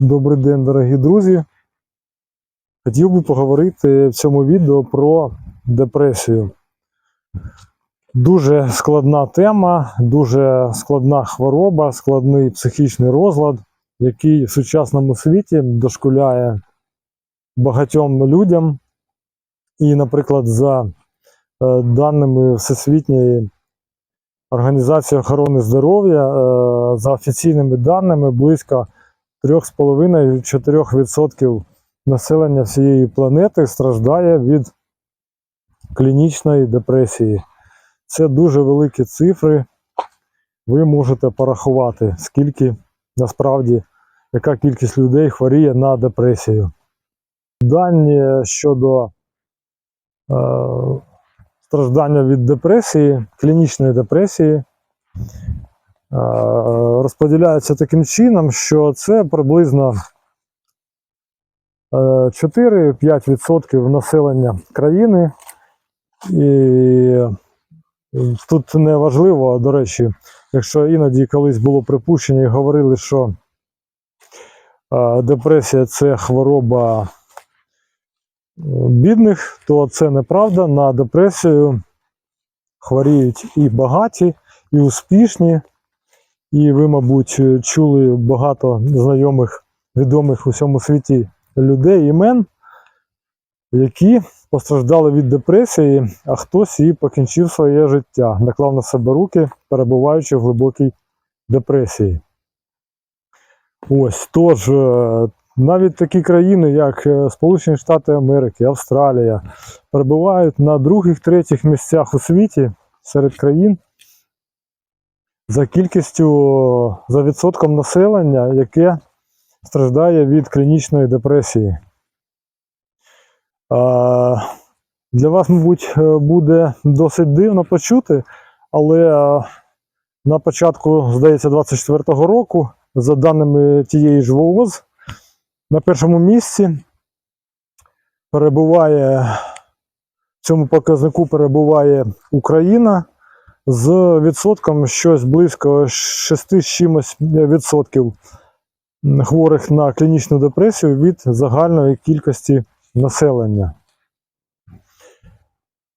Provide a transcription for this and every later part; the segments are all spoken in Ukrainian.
Добрий день, дорогі друзі. Хотів би поговорити в цьому відео про депресію. Дуже складна тема, дуже складна хвороба, складний психічний розлад, який в сучасному світі дошкуляє багатьом людям. І, наприклад, за е, даними Всесвітньої організації охорони здоров'я, е, за офіційними даними, близько 3,5-4% населення всієї планети страждає від клінічної депресії. Це дуже великі цифри. Ви можете порахувати, скільки насправді яка кількість людей хворіє на депресію. Дані щодо е, страждання від депресії, клінічної депресії, е, розподіляються таким чином, що це приблизно е, 4-5% населення країни. І тут не важливо, до речі, якщо іноді колись було припущення і говорили, що е, депресія це хвороба е, бідних, то це неправда. На депресію хворіють і багаті, і успішні. І ви, мабуть, чули багато знайомих, відомих у всьому світі людей, імен, які постраждали від депресії, а хтось і покінчив своє життя, наклав на себе руки, перебуваючи в глибокій депресії. Ось тож, е, навіть такі країни, як е, Сполучені Штати Америки, Австралія, перебувають на других, третіх місцях у світі серед країн за кількістю, за відсотком населення, яке страждає від клінічної депресії. Для вас, мабуть, е, буде досить дивно почути, але на початку, здається, 24-го року, за даними тієї ж ВООЗ, на першому місці перебуває в цьому показнику перебуває Україна з відсотком щось близько 6 з чимось відсотків хворих на клінічну депресію від загальної кількості населення.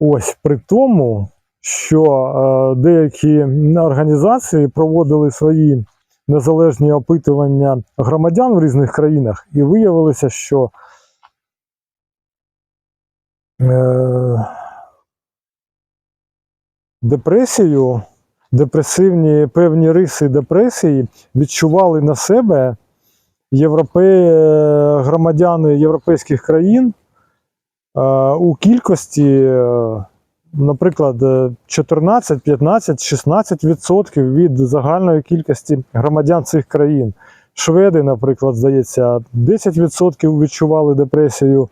Ось при тому, що е, деякі організації проводили свої незалежні опитування громадян в різних країнах, і виявилося, що е, депресію, депресивні певні риси депресії відчували на себе європе... громадяни європейських країн у кількості, е, наприклад, е, 14, 15, 16 відсотків від загальної кількості громадян цих країн. Шведи, наприклад, здається, 10% відчували депресію.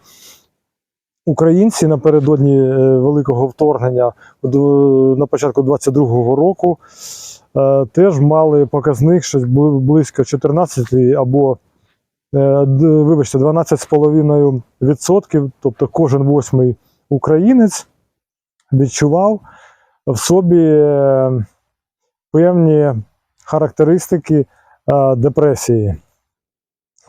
Українці напередодні е, великого вторгнення на початку 22-го року е, теж мали показник бли- близько 14 або е, вибачте, 12,5%, тобто кожен восьмий українець відчував в собі певні характеристики депресії.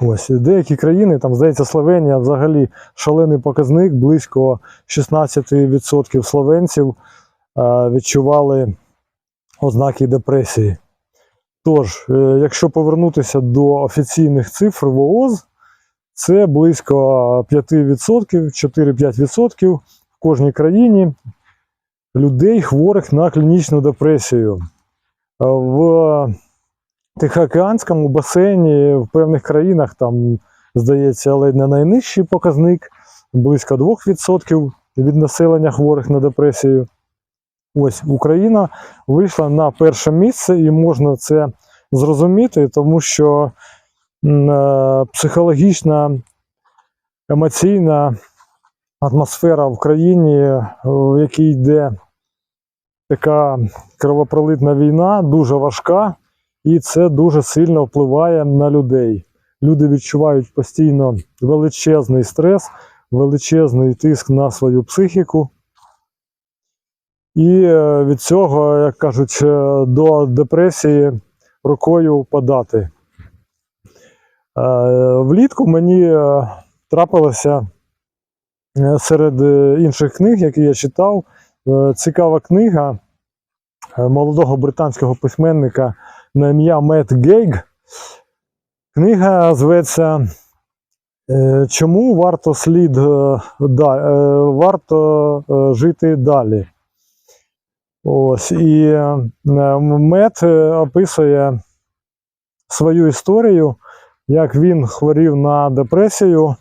Ось деякі країни, там здається, Словенія взагалі шалений показник, близько 16% словенців е, відчували ознаки депресії. Тож, е, якщо повернутися до офіційних цифр ВООЗ, це близько 5%, 4-5% в кожній країні людей, хворих на клінічну депресію. Е, В Тихоокеанському басейні в певних країнах там, здається, ледь не найнижчий показник, близько 2% від населення хворих на депресію. Ось Україна вийшла на перше місце, і можна це зрозуміти, тому що е, психологічна, емоційна атмосфера в країні, в якій йде така кровопролитна війна, дуже важка, і це дуже сильно впливає на людей. Люди відчувають постійно величезний стрес, величезний тиск на свою психіку. І е, від цього, як кажуть, е, до депресії рукою подати. Влітку мені е, трапилося е, серед е, інших книг, які я читав, е, цікава книга е, молодого британського письменника на ім'я Мет Гейг. Книга зветься е, Чому варто слід е, е, варто жити далі. Ось, і е, описує свою історію, як він хворів на депресію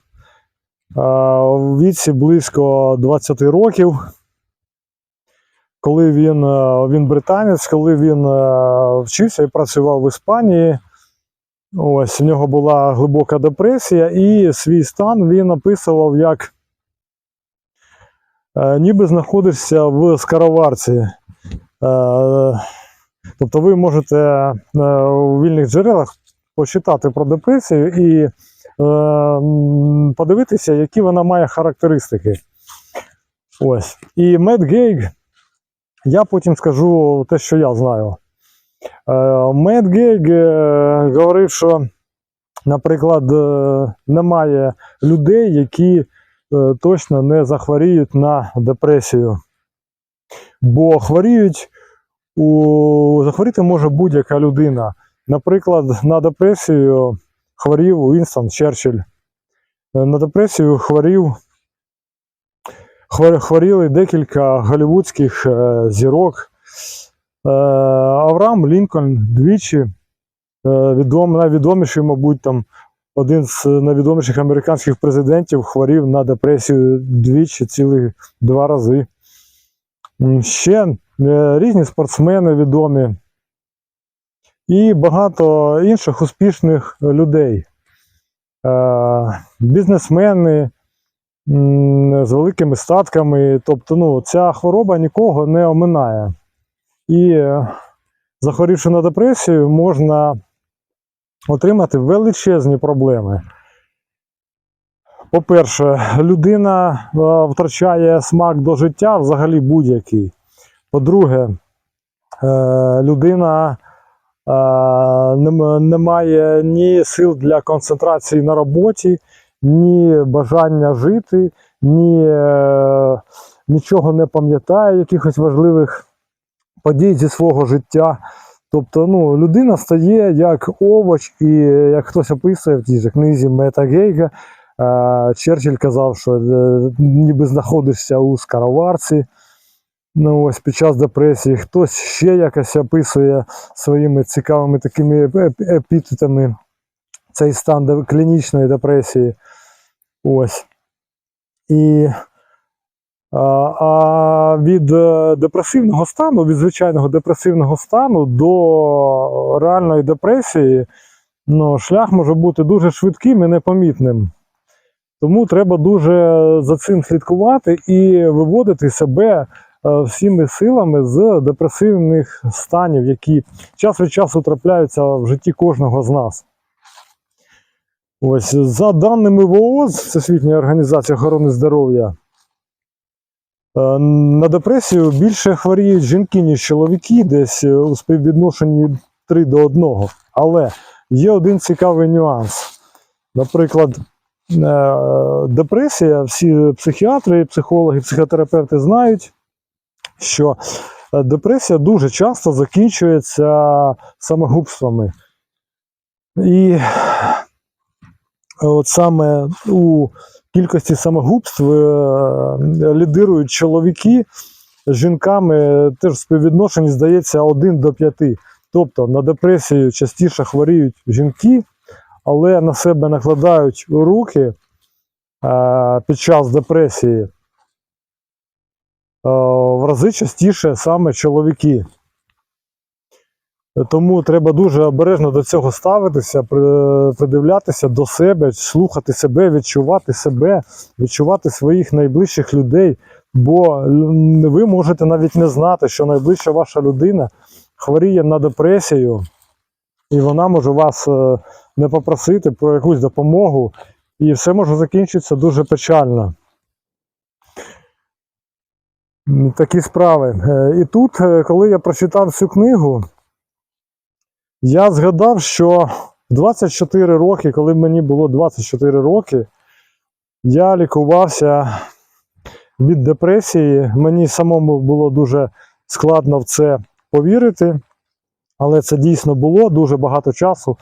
у віці близько 20 років. Коли він, е, він британець, коли він е, вчився і працював в Іспанії, ось у нього була глибока депресія, і свій стан він описував як е, ніби знаходишся в скароварці. Тобто ви можете у вільних джерелах почитати про депресію і подивитися, які вона має характеристики. Ось. І Мед Гейг, я потім скажу те, що я знаю. Е, Мед Гейг е, говорив, що, наприклад, е, немає людей, які точно не захворіють на депресію. Бо хворіють у захворіти може будь-яка людина. Наприклад, на депресію хворів Уінстон Черчилль. На депресію хворів, хвор- хворіли декілька голівудських е, зірок. Е, Авраам Лінкольн двічі, е, відом, найвідоміший, мабуть, там, один з найвідоміших американських президентів хворів на депресію двічі, цілих два рази. Ще різні спортсмени відомі і багато інших успішних людей. Бізнесмени з великими статками. Тобто, ну, ця хвороба нікого не оминає. І е, захворівши на депресію, можна отримати величезні проблеми. По-перше, людина е, втрачає смак до життя взагалі будь-який. По-друге, е, людина не має ні сил для концентрації на роботі, ні бажання жити, ні, е, нічого не пам'ятає, якихось важливих подій зі свого життя. Тобто ну, людина стає як овоч, і як хтось описує в тій же книзі Мета Гейга, е, Черчилль казав, що е, ніби знаходишся у скароварці. Ну, ось під час депресії хтось ще якось описує своїми цікавими такими епітетами цей стан клінічної депресії. Ось. І а, від е, депресивного стану, від звичайного депресивного стану до реальної депресії, ну, шлях може бути дуже швидким і непомітним. Тому треба дуже за цим слідкувати і виводити себе е, всіми силами з депресивних станів, які час від часу трапляються в житті кожного з нас. Ось, за даними ВООЗ, Всесвітньої організації охорони здоров'я, е, на депресію більше хворіють жінки, ніж чоловіки, десь у співвідношенні 3 до 1. Але є один цікавий нюанс. Наприклад, е, депресія, всі психіатри, психологи, психотерапевти знають, що е, депресія дуже часто закінчується самогубствами. І от саме у кількості самогубств е, лідирують чоловіки з жінками теж в співвідношенні, здається, 1 до 5. Тобто на депресію частіше хворіють жінки, але на себе накладають руки е, під час депресії е, в рази частіше саме чоловіки. Тому треба дуже обережно до цього ставитися, придивлятися до себе, слухати себе, відчувати себе, відчувати своїх найближчих людей. Бо ви можете навіть не знати, що найближча ваша людина хворіє на депресію, і вона може вас е, не попросити про якусь допомогу, і все може закінчитися дуже печально. Такі справи. Е, І тут, е, коли я прочитав цю книгу, я згадав, що В 24 роки, коли мені було 24 роки, я лікувався від депресії. Мені самому було дуже складно в це повірити, але це дійсно було дуже багато часу.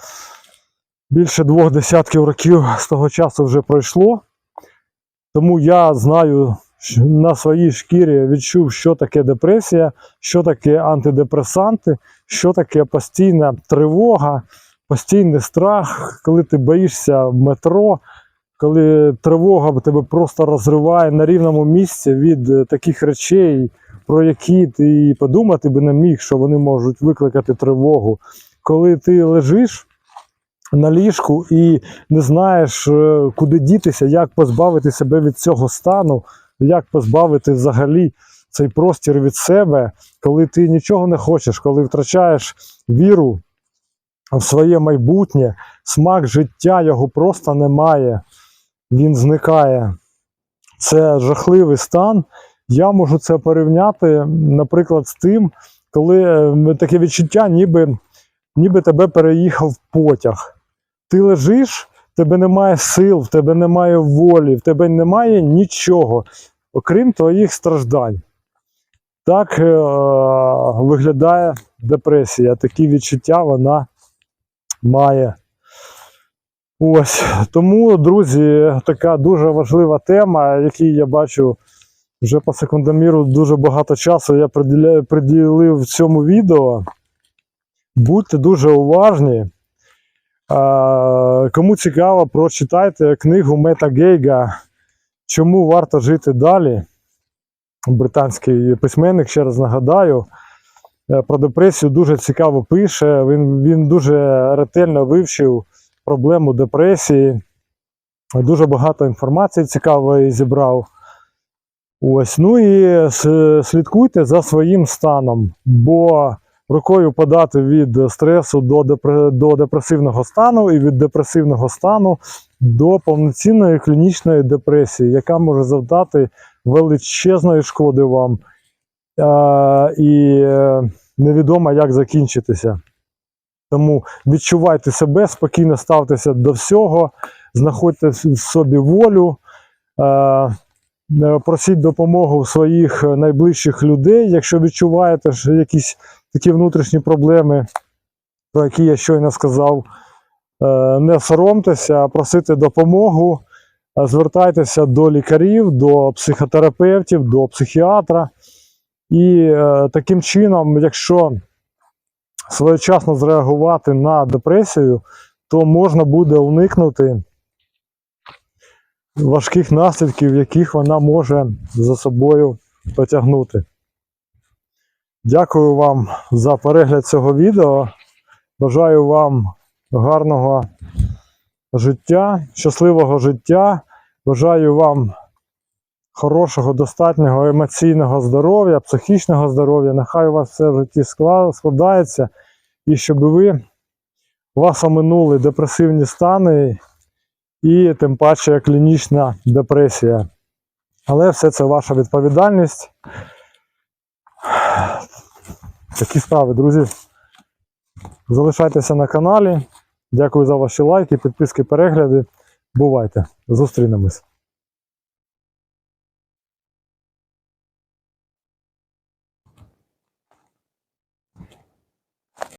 Більше двох десятків років з того часу вже пройшло. Тому я знаю на своїй шкірі відчув, що таке депресія, що таке антидепресанти, що таке постійна тривога, постійний страх, коли ти боїшся метро, коли тривога тебе просто розриває на рівному місці від е, таких речей, про які ти подумати би не міг, що вони можуть викликати тривогу. Коли ти лежиш на ліжку і не знаєш, е, куди дітися, як позбавити себе від цього стану, як позбавити взагалі цей простір від себе, коли ти нічого не хочеш, коли втрачаєш віру в своє майбутнє, смак життя його просто немає, він зникає. Це жахливий стан. Я можу це порівняти, наприклад, з тим, коли е, таке відчуття, ніби, ніби тебе переїхав потяг. Ти лежиш, в тебе немає сил, в тебе немає волі, в тебе немає нічого, окрім твоїх страждань. Так е, виглядає депресія. Такі відчуття вона має. Ось. Тому, друзі, така дуже важлива тема, якій я бачу вже по секундоміру дуже багато часу я приділя- приділив цьому відео. Будьте дуже уважні. Кому цікаво, прочитайте книгу Мета Гейга Чому варто жити далі? Британський письменник, ще раз нагадаю, е, про депресію дуже цікаво пише. Він, він дуже ретельно вивчив проблему депресії. Дуже багато інформації цікавої зібрав. Ось, ну і слідкуйте за своїм станом, бо рукою подати від стресу до, до депресивного стану і від депресивного стану до повноцінної клінічної депресії, яка може завдати величезної шкоди вам. А, і е, невідомо, як закінчитися. Тому відчувайте себе, спокійно ставтеся до всього, знаходьте в собі волю. е, е, Просіть допомогу своїх найближчих людей, якщо відчуваєте якісь такі внутрішні проблеми, про які я щойно сказав. Е, Не соромтеся, просити допомогу, е, звертайтеся до лікарів, до психотерапевтів, до психіатра. І е, таким чином, якщо своєчасно зреагувати на депресію, то можна буде уникнути важких наслідків, яких вона може за собою потягнути. Дякую вам за перегляд цього відео. Бажаю вам гарного життя, щасливого життя. Бажаю вам хорошого, достатнього емоційного здоров'я, психічного здоров'я. Нехай у вас все в житті складається, і щоб ви вас оминули депресивні стани і тим паче клінічна депресія. Але все це ваша відповідальність. Такі справи, друзі. Залишайтеся на каналі. Дякую за ваші лайки, підписки, перегляди. Бувайте! Зустрінемось!